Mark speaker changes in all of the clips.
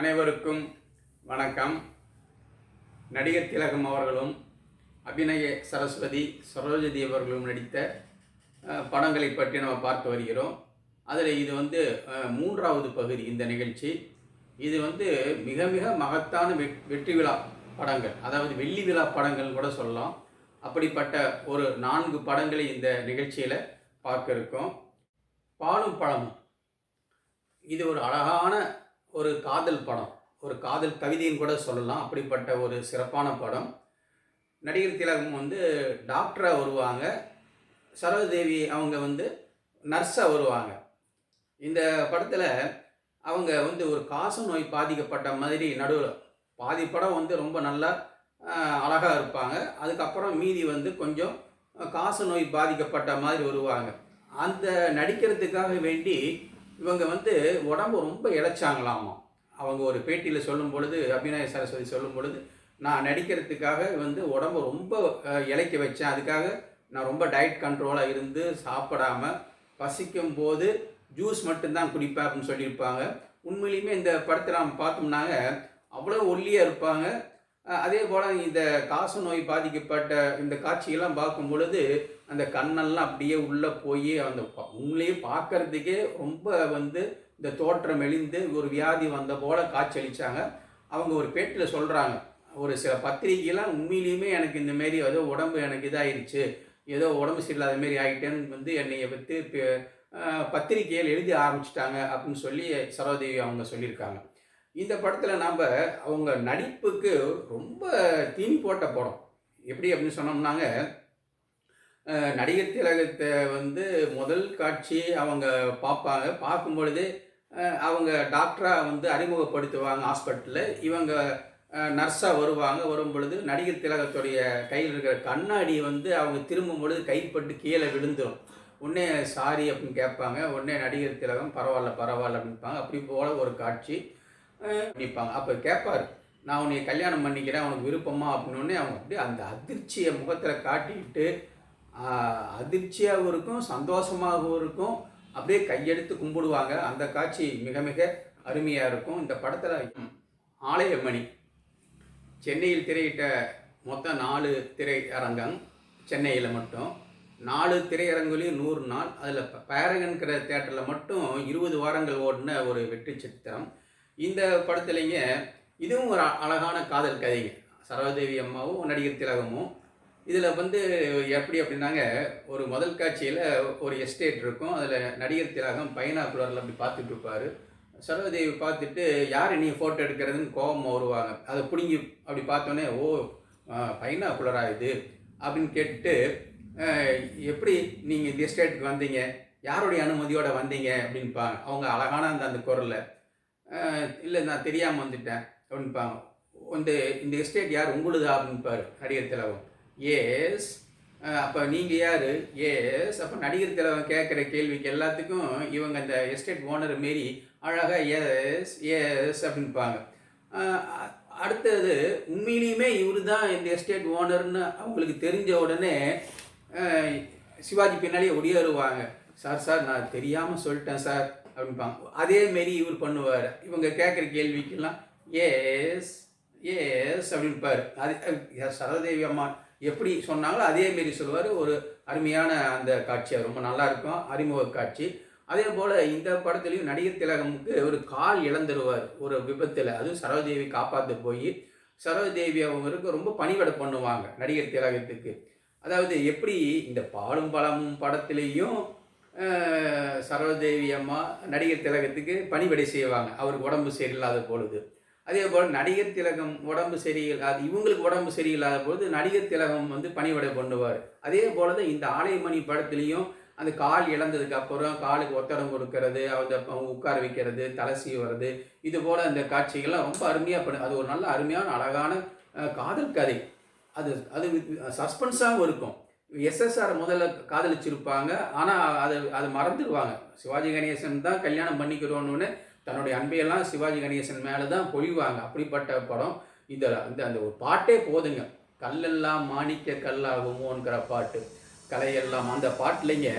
Speaker 1: அனைவருக்கும் வணக்கம். நடிகர் திலகம் அவர்களும் அபிநய சரஸ்வதி சரோஜதி அவர்களும் நடித்த படங்களை பற்றி நம்ம பார்த்து வருகிறோம். அதில் இது வந்து மூன்றாவது பகுதி இந்த நிகழ்ச்சி. இது வந்து மிக மிக மகத்தான வெற்றி விழா படங்கள். அதாவது வெள்ளி விழா படங்கள் கூட சொல்லலாம். அப்படிப்பட்ட ஒரு நான்கு படங்களை இந்த நிகழ்ச்சியில் பார்க்க இருக்கோம். பாலும் பழமும். இது ஒரு அழகான ஒரு காதல் படம் ஒரு காதல் கவிதைன்னு கூட சொல்லலாம். அப்படிப்பட்ட ஒரு சிறப்பான படம். நடிகர் திலகம் வந்து டாக்டராக வருவாங்க. சரோஜதேவி அவங்க வந்து நர்ஸாக வருவாங்க. இந்த படத்தில் அவங்க வந்து ஒரு காச நோய் பாதிக்கப்பட்ட மாதிரி நடுவில் பாதி படம் வந்து ரொம்ப நல்லா அழகாக இருப்பாங்க. அதுக்கப்புறம் மீதி வந்து கொஞ்சம் காச நோய் பாதிக்கப்பட்ட மாதிரி வருவாங்க. அந்த நடிக்கிறதுக்காக வேண்டி இவங்க வந்து உடம்பு ரொம்ப இழைச்சாங்களாமா அவங்க ஒரு பேட்டியில் சொல்லும் பொழுது அபிநய சரஸ்வதி சொல்லும் பொழுது நான் நடிக்கிறதுக்காக வந்து உடம்பு ரொம்ப இழைக்க இளைக்க வச்சேன். அதுக்காக நான் ரொம்ப டயட் கண்ட்ரோலாக இருந்து சாப்பிடாம பசிக்கும் போது ஜூஸ் மட்டும்தான் குடிப்பேன் அப்படின்னு சொல்லியிருப்பாங்க. உண்மையிலுமே இந்த படத்தை நாம் பார்த்தோம்னாங்க அவ்வளோ ஒல்லியாக இருப்பாங்க. அதே போல் இந்த காசு நோய் பாதிக்கப்பட்ட இந்த காட்சியெல்லாம் பார்க்கும் பொழுது அந்த கண்ணெல்லாம் அப்படியே உள்ளே போய் அந்த ப- பார்க்கறதுக்கே ரொம்ப வந்து இந்த தோற்றம் எழிந்து ஒரு வியாதி வந்த போல் காட்சியளிச்சாங்க. அவங்க ஒரு பேட்டில் சொல்கிறாங்க ஒரு சில பத்திரிகைலாம் உண்மையிலேயுமே எனக்கு இந்த மாரி ஏதோ உடம்பு எனக்கு இதாகிருச்சு ஏதோ உடம்பு சரியில்லாத மாரி ஆகிட்டேன்னு வந்து என்னைய பற்றி பத்திரிகையில் எழுதி ஆரம்பிச்சிட்டாங்க அப்படின்னு சொல்லி சரோதேவி அவங்க சொல்லியிருக்காங்க. இந்த படத்தில் நாம் அவங்க நடிப்புக்கு ரொம்ப தீனி போட்ட படம். எப்படி அப்படின்னு சொன்னோம்னாங்க நடிகர் திலகத்தை வந்து முதல் காட்சி அவங்க பார்ப்பாங்க. பார்க்கும் பொழுது அவங்க டாக்டராக வந்து அறிமுகப்படுத்துவாங்க ஹாஸ்பிட்டலில். இவங்க நர்ஸாக வருவாங்க. வரும் பொழுது நடிகர் திலகத்துடைய கையில் இருக்கிற கண்ணாடி வந்து அவங்க திரும்பும் பொழுது கைப்பட்டு கீழே விழுந்துடும் உடனே சாரி அப்படின்னு கேட்பாங்க. உடனே நடிகர் திலகம் பரவாயில்ல பரவாயில்ல அப்படின்பாங்க அப்படி போல் ஒரு காட்சி. நிற்பாங்க அப்போ கேட்பார் நான் உன்னை கல்யாணம் பண்ணிக்கிறேன் அவனுக்கு விருப்பமா? அப்படின்னே அவங்க அப்படியே அந்த அதிர்ச்சியை முகத்தில் காட்டிக்கிட்டு அதிர்ச்சியாகவும் இருக்கும் சந்தோஷமாகவும் இருக்கும். அப்படியே கையெடுத்து கும்பிடுவாங்க. அந்த காட்சி மிக மிக அருமையாக இருக்கும். இந்த படத்தில் ஆலயமணி சென்னையில் திரையிட்ட மொத்தம் நாலு திரையரங்கம் சென்னையில் மட்டும். நாலு திரையரங்குலையும் நூறு நாள். அதில் பேரகன்கிற தேட்டரில் மட்டும் இருபது வாரங்கள் ஓடின ஒரு வெற்றி சித்திரம். இந்த படத்துலைங்க இதுவும் ஒரு அ- அழகான காதல் கதைங்க. சரோதேவி அம்மாவும் நடிகர் திலகமும். இதில் வந்து எப்படி அப்படின்னாங்க ஒரு முதல் காட்சியில் ஒரு எஸ்டேட் இருக்கும். அதில் நடிகர் திலகம் பைனாக்குலரில் அப்படி பார்த்துட்டு இருப்பார். சரோதேவி பார்த்துட்டு யார் நீ ஃபோட்டோ எடுக்கிறதுன்னு கோபம் வருவாங்க. அதை பிடுங்கி அப்படி பார்த்தோன்னே ஓ பைனாக்குலரா இது? அப்படின்னு கேட்டுட்டு எப்படி நீங்கள் இந்த எஸ்டேட்டுக்கு வந்தீங்க? யாருடைய அனுமதியோடு வந்தீங்க? அப்படின்பாங்க. அவங்க அழகான அந்த அந்த குரலில். இல்லை நான் தெரியாமல் வந்துட்டேன். அப்படின்பாங்க இந்த இந்த எஸ்டேட் யார்? உங்களுதா? அப்படின்பாரு. நடிகர் திலகம். ஏஸ் அப்போ நீங்கள் யார்? ஏஸ் அப்போ நடிகர் திலகம் கேட்குற கேள்விக்கு எல்லாத்துக்கும் இவங்க அந்த எஸ்டேட் ஓனர் மாரி அழகாக எஸ் எஸ் அப்படின்பாங்க. அடுத்தது உண்மையிலையுமே இவர் தான் இந்த எஸ்டேட் ஓனர்னு அவங்களுக்கு தெரிஞ்ச உடனே சிவாஜி பின்னாலே ஒடியேறுவாங்க சார் சார் நான் தெரியாமல் சொல்லிட்டேன் சார் அப்படின்பாங்க அதேமாரி இவர் பண்ணுவார். இவங்க கேட்குற கேள்விக்கெல்லாம் ஏஸ் ஏஸ் அப்படின்பார் அது சரதேவி அம்மா எப்படி சொன்னாங்களோ அதேமாரி சொல்லுவார். ஒரு அருமையான அந்த காட்சியாக ரொம்ப நல்லா இருக்கும். அறிமுக காட்சி. அதே போல் இந்த படத்துலையும் நடிகர் திலகமுக்கு ஒரு கால் இழந்துருவார். ஒரு விபத்தில். அதுவும் சரோஜேவி காப்பாற்ற போய் சரோதேவி அவங்களுக்கு ரொம்ப பணிவிட பண்ணுவாங்க நடிகர் திலகத்துக்கு. அதாவது எப்படி இந்த பாலும் பழமும் படத்துலேயும் சரோஜேவி அம்மா நடிகர் திலகத்துக்கு பணிபடை செய்வாங்க. அவருக்கு உடம்பு சரியில்லாத பொழுது. அதே போல் நடிகர் திலகம் உடம்பு சரியில்லாத இவங்களுக்கு உடம்பு சரியில்லாத பொழுது நடிகர் திலகம் வந்து பணிவிடை பண்ணுவார். அதே போல தான் இந்த ஆலயமணி படத்துலேயும் அந்த கால் இழந்ததுக்கு அப்புறம் காலுக்கு ஒத்தடம் கொடுக்கறது அந்த உட்கார வைக்கிறது தலை சீவுறது இது போல் அந்த காட்சிகள்லாம் ரொம்ப அருமையாக பண்ணு அது ஒரு நல்ல அருமையான அழகான காதல் கதை. அது அது சஸ்பென்ஸாகவும் இருக்கும். எஸ்எஸ்ஆர் முதல்ல காதலிச்சிருப்பாங்க. ஆனால் அது அது மறந்துடுவாங்க சிவாஜி கணேசன் தான் கல்யாணம் பண்ணிக்கிறோன்னு தன்னுடைய அன்பையெல்லாம் சிவாஜி கணேசன் மேலே தான் பொழிவாங்க. அப்படிப்பட்ட படம் இந்த இந்த அந்த ஒரு பாட்டே போதுங்க. கல்லெல்லாம் மாணிக்க கல்லாகுமோங்கிற பாட்டு கலையெல்லாம். அந்த பாட்டிலைங்க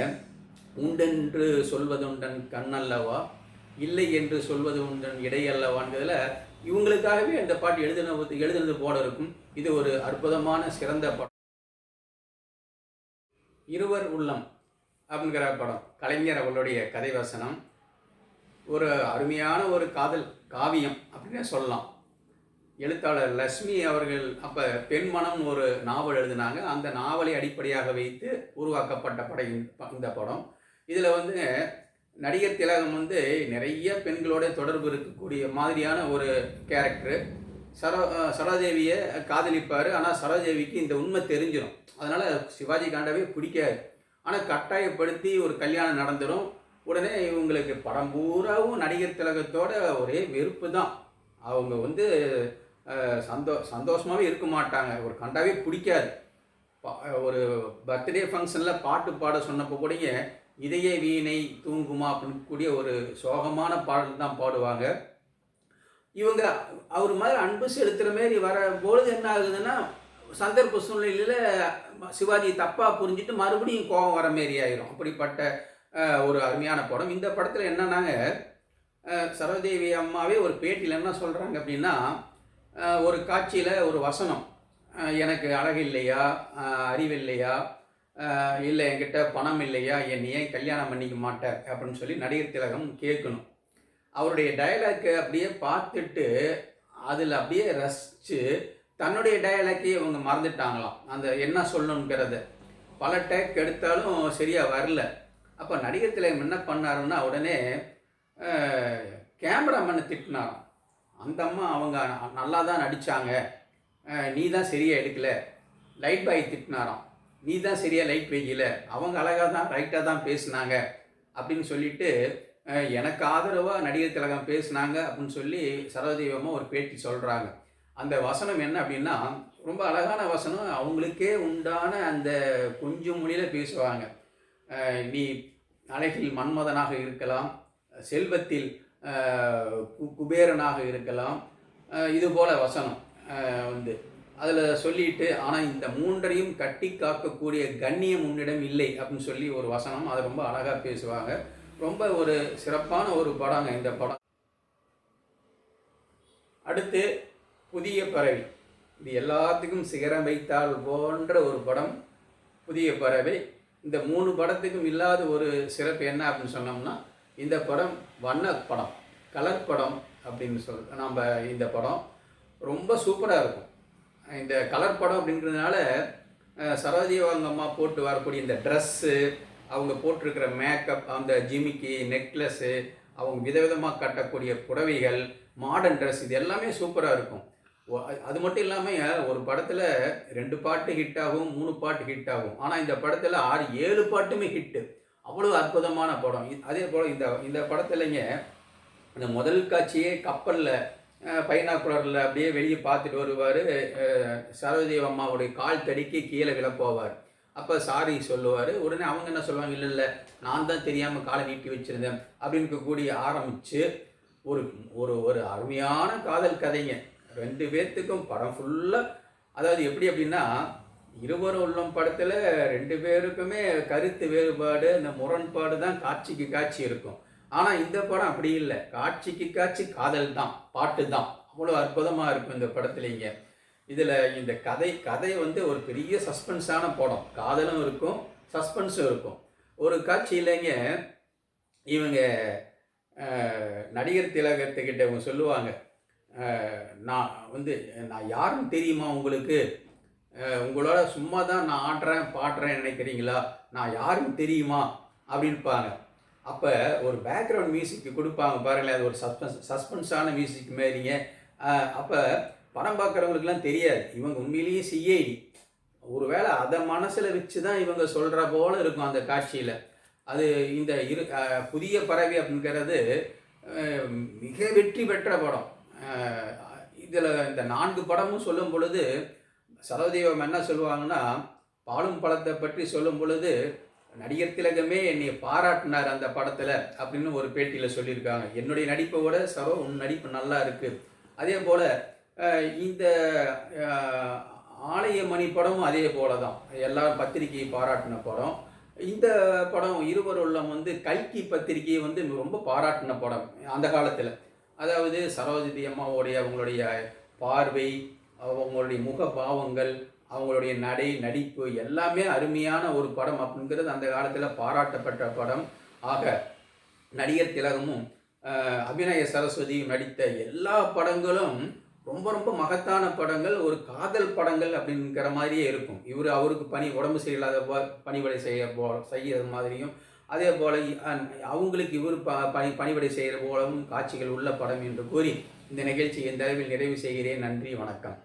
Speaker 1: உண்டென்று சொல்வதுண்டன் கண்ணல்லவா இல்லை என்று சொல்வது உண்டன் இடையல்லவான்றதுல இவங்களுக்காகவே அந்த பாட்டு எழுதின எழுதுனது போல இருக்கும். இது ஒரு அற்புதமான சிறந்த படம். இருவர் உள்ளம் அப்படிங்கிற படம். கலைஞர் அவர்களுடைய கதை வசனம். ஒரு அருமையான ஒரு காதல் காவியம் அப்படின்னு சொல்லலாம். எழுத்தாளர் லக்ஷ்மி அவர்கள் அப்போ பெண்மனம் ஒரு நாவல் எழுதினாங்க. அந்த நாவலை அடிப்படையாக வைத்து உருவாக்கப்பட்ட படம் இந்த- இந்த படம். இதில் வந்து நடிகர் திலகம் வந்து நிறைய பெண்களோட தொடர்பு இருக்கக்கூடிய மாதிரியான ஒரு கேரக்டர் சரோ அஹ் சரோதேவியை காதலிப்பார். ஆனால் சரோதேவிக்கு இந்த உண்மை தெரிஞ்சிடும் அதனால் சிவாஜி காண்டாவே பிடிக்காது. ஆனால் கட்டாயப்படுத்தி ஒரு கல்யாணம் நடந்துடும் உடனே இவங்களுக்கு படம் பூராவும் நடிகர் திலகத்தோட ஒரே வெறுப்பு தான். அவங்க வந்து சந்தோ சந்தோஷமாகவே இருக்க மாட்டாங்க. ஒரு கண்டாவே பிடிக்காது. பா- ஒரு பர்த்டே ஃபங்க்ஷனில் பாட்டு பாட சொன்னப்போ கூடங்க இதய வீணை தூங்குமா? அப்படின்னு கூடிய ஒரு சோகமான பாடல் தான் பாடுவாங்க. இவங்க அவர் மாதிரி அன்பு செலுத்துகிற மாரி வர பொழுது என்ன ஆகுதுன்னா சந்தர்ப்ப சூழ்நிலையில் சிவாஜி தப்பாக புரிஞ்சுட்டு மறுபடியும் கோபம் வர மாரி ஆயிரும். அப்படிப்பட்ட ஒரு அருமையான படம். இந்த படத்தில் என்னன்னாங்க அஹ், சரோதேவி அம்மாவே ஒரு பேட்டியில் என்ன சொல்கிறாங்க அப்படின்னா ஒரு காட்சியில் ஒரு வசனம் எனக்கு அழகு இல்லையா அறிவு இல்லையா இல்லை என்கிட்ட பணம் இல்லையா என்னை ஏன் கல்யாணம் பண்ணிக்க மாட்டேன் அப்படின்னு சொல்லி நடிகர் திலகம் கேட்கணும். அவருடைய டயலாக்கை அப்படியே பார்த்துட்டு அதில் அப்படியே ரசித்து தன்னுடைய டயலாக்கே இவங்க மறந்துட்டாங்களாம். அந்த என்ன சொல்லணுங்கிறத. பல டேக் எடுத்தாலும் சரியாக வரல. அப்போ நடிகர் திலகம் என்ன பண்ணாருன்னா உடனே கேமராமேனை திட்டினாராம். அந்த அம்மா அவங்க நல்லா தான் நடித்தாங்க நீ தான் சரியாக எடுக்கல. லைட் பாய் திட்டினாராம். நீ தான் சரியாக லைட் வைக்கல அவங்க அழகாக தான் ரைட்டாக தான் பேசுனாங்க. அப்படின்னு சொல்லிட்டு எனக்கு ஆதரவாக நடிகர் திலகம் பேசுனாங்க அப்படின்னு சொல்லி சரோதேவமாக ஒரு பேட்டி சொல்கிறாங்க அந்த வசனம் என்ன அப்படின்னா ரொம்ப அழகான வசனம். அவங்களுக்கே உண்டான அந்த கொஞ்சம் மொழியில் பேசுவாங்க. நீ அழகில் மன்மதனாக இருக்கலாம் செல்வத்தில் கு- குபேரனாக இருக்கலாம். இது போல வசனம் வந்து. அதில் சொல்லிட்டு ஆனால் இந்த மூன்றையும் கட்டி காக்கக்கூடிய கண்ணியம் உன்னிடம் இல்லை அப்படின்னு சொல்லி ஒரு வசனம். அதை ரொம்ப அழகாக பேசுவாங்க. ரொம்ப ஒரு சிறப்பான ஒரு படங்க இந்த படம். அடுத்து புதிய பறவை. இது எல்லாத்துக்கும் சிகரம் வைத்தால் போன்ற ஒரு படம் புதிய பறவை. இந்த மூணு படத்துக்கும் இல்லாத ஒரு சிறப்பு என்ன அப்படின்னு சொன்னோம்னா இந்த படம் வண்ண படம் கலர் படம் அப்படின்னு சொல் நம்ம இந்த படம் ரொம்ப சூப்பராக இருக்கும். இந்த கலர் படம் அப்படின்றதுனால அஹ், சரோஜி அம்மா போட்டு வரக்கூடிய இந்த ட்ரெஸ்ஸு அவங்க போட்டிருக்கிற மேக்கப் அந்த ஜிமிக்கி நெக்லஸ்ஸு அவங்க விதவிதமாக கட்டக்கூடிய புடவைகள் மாடர்ன் ட்ரெஸ் இது எல்லாமே சூப்பராக இருக்கும். அது மட்டும் இல்லாமல் ஒரு படத்தில் ரெண்டு பாட்டு ஹிட் ஆகும் மூணு பாட்டு ஹிட் ஆகும். ஆனால் இந்த படத்தில் ஆறு ஏழு பாட்டுமே ஹிட்டு அவ்வளோ அற்புதமான படம். அதே போல் இந்த இந்த படத்துலங்க இந்த முதல் காட்சியே கப்பலில் பைனாக்குலரில் அப்படியே வெளியே பார்த்துட்டு வருவார் சரோஜி அம்மாவுடைய கால் தடிக்கி கீழே விழப்போவார். அப்போ சாரி சொல்லுவார். உடனே அவங்க என்ன சொல்லுவாங்க? இல்லை இல்லை நான் தான் தெரியாமல் காலை நீட்டி வச்சுருந்தேன். அப்படின்னு கூடிய ஆரம்பித்து ஒரு ஒரு ஒரு அருமையான காதல் கதைங்க. ரெண்டு பேர்த்துக்கும் படம் ஃபுல்லாக அதாவது எப்படி அப்படின்னா இருவரும் உள்ளம் படத்தில் ரெண்டு பேருக்குமே கருத்து வேறுபாடு இந்த முரண்பாடு தான் காட்சிக்கு காட்சி இருக்கும். ஆனால் இந்த படம் அப்படி இல்லை. காட்சிக்கு காட்சி காதல் தான் பாட்டு தான். அவ்வளோ அற்புதமாக இருக்கும் இந்த படத்துலேங்க. இதில் இந்த கதை கதை வந்து ஒரு பெரிய சஸ்பென்ஸான படம். காதலும் இருக்கும் சஸ்பென்ஸும் இருக்கும். ஒரு காட்சியிலங்க இவங்க நடிகர் திலகத்துக்கிட்ட இவங்க சொல்லுவாங்க நான் வந்து நான் யாருன்னு தெரியுமா உங்களுக்கு? உங்களோட சும்மா தான் நான் ஆடுறேன் பாடுறேன் நினைக்கிறீங்களா? நான் யாருன்னு தெரியுமா? அப்படின்பாங்க. அப்போ ஒரு பேக்ரவுண்ட் மியூசிக் கொடுப்பாங்க பாருங்களேன் அது ஒரு சஸ்பென்ஸ் சஸ்பென்ஸான மியூசிக் மாரிங்க அப்போ படம் பார்க்குறவங்களுக்குலாம் தெரியாது. இவங்க உண்மையிலேயே சிஐடி. ஒருவேளை அதை மனசில் வச்சு தான் இவங்க சொல்கிற போல இருக்கும் அந்த காட்சியில். அது இந்த இரு புதிய பறவை அப்படிங்கிறது மிக வெற்றி பெற்ற படம். இதில் இந்த நான்கு படமும் சொல்லும் பொழுது சரோதேவம் என்ன சொல்லுவாங்கன்னா பாலும் பழத்தை பற்றி சொல்லும் பொழுது நடிகர் திலகமே என்னை பாராட்டினார் அந்த படத்தில் அப்படின்னு ஒரு பேட்டியில் சொல்லியிருக்காங்க. என்னுடைய நடிப்பை விட சரோ உன் நடிப்பு நல்லா இருக்குது அதே போல் இந்த ஆலயமணி படமும் அதே போல தான் எல்லாரும் பத்திரிகையை பாராட்டின படம். இந்த படம் இருவருள்ளம் வந்து கல்கி பத்திரிகையை வந்து ரொம்ப பாராட்டின படம் அந்த காலத்தில். அதாவது சரோஜதி அம்மாவுடைய அவங்களுடைய பார்வை அவங்களுடைய முக பாவங்கள் அவங்களுடைய நடை நடிப்பு எல்லாமே அருமையான ஒரு படம் அப்படிங்கிறது அந்த காலத்தில் பாராட்டப்பட்ட படம். ஆக நடிகர் திலகமும் அபிநய சரஸ்வதியும் நடித்த எல்லா படங்களும் ரொம்ப ரொம்ப மகத்தான படங்கள் ஒரு காதல் படங்கள் அப்படிங்கிற மாதிரியே இருக்கும். இவர் அவருக்கு பணி உடம்பு சரியில்லாத போ பணிவிடை செய்ய போ செய்கிறது மாதிரியும் அதே போல் அவங்களுக்கு இவர் ப பணி பணிவிடை செய்கிற போலவும் காட்சிகள் உள்ள படம் என்று கூறி இந்த நிகழ்ச்சி இந்த அளவில் நிறைவு செய்கிறேன். நன்றி வணக்கம்.